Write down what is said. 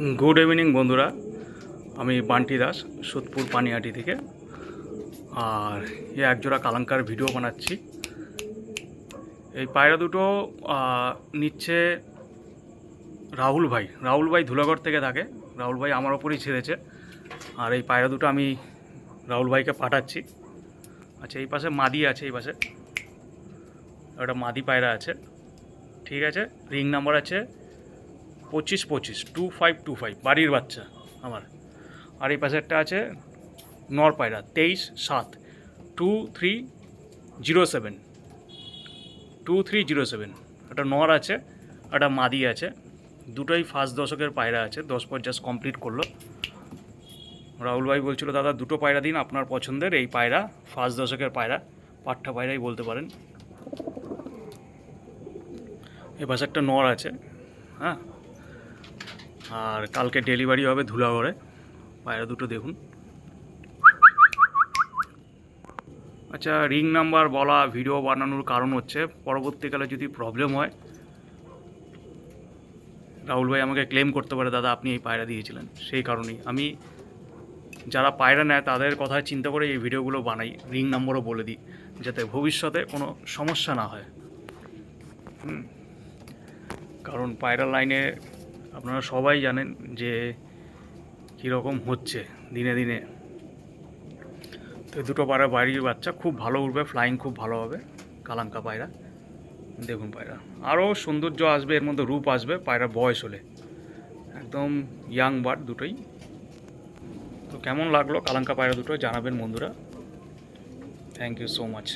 Good evening বন্ধুরা। আমি বান্টি দাস, সোদপুর পানিহাটি থেকে। আর এ একজোড়া কালাঙ্কার ভিডিও বানাচ্ছি। এই পায়রা দুটো নিচ্ছে রাহুল ভাই। রাহুল ভাই ধুলাগড় থেকে থাকে। রাহুল ভাই আমার ওপরই ছেড়েছে। আর এই পায়রা দুটো আমি রাহুল ভাইকে পাঠাচ্ছি। আচ্ছা এই পাশে মাদি আছে, এই পাশে। একটা মাদি পায়রা আছে। ঠিক আছে রিং নাম্বার আছে। পঁচিশ পঁচিশ টু ফাইভ টু ফাইভ বাড়ির বাচ্চা আমার। আর এই পাশে একটা আছে নর পায়রা তেইশ, সাত two three zero seven two three zero seven একটা নর আছে, একটা মাদি আছে, দুটোই ফার্স্ট দশকের পায়রা আছে, দশ পঞ্চাশ কমপ্লিট করল। রাহুল ভাই বলছিল, দাদা, দুটো পায়রা দিন, আপনার পছন্দের এই পায়রা ফার্স্ট দশকের পায়রা পাট্টা পায়রাই বলতে পারেন। এ পাশে একটা নর আছে হ্যাঁ আর কালকে ডেলিভারি হবে ধুলাগড়ে পায়রা দুটো দেখুন। আচ্ছা রিং নাম্বার বলা, ভিডিও বানানোর কারণ হচ্ছে, পরবর্তীকালে যদি প্রবলেম হয়, রাহুল ভাই আমাকে ক্লেম করতে পারে, দাদা আপনি এই পায়রা দিয়েছিলেন, সেই কারণেই। আমি যারা পায়রা নেয়, তাদের কথা চিন্তা করে এই ভিডিওগুলো বানাই, রিং নাম্বারও বলে দিই, যাতে ভবিষ্যতে কোনো সমস্যা না হয়। কারণ পায়রা লাইনে আপনারা সবাই জানেন যে কীরকম হচ্ছে দিনে দিনে। তো দুটো পায়রা বাড়ির বাচ্চা খুব ভালো উঠবে ফ্লাইং খুব ভালো হবে, কালাঙ্কা পায়রা, দেখুন পায়রা। আরও সৌন্দর্য আসবে, এর মধ্যে রূপ আসবে পায়রা বয়স হলে। একদম ইয়াং বার্ড দুটোই। তো কেমন লাগল কালাঙ্কা পায়রা দুটো জানাবেন বন্ধুরা। Thank you so much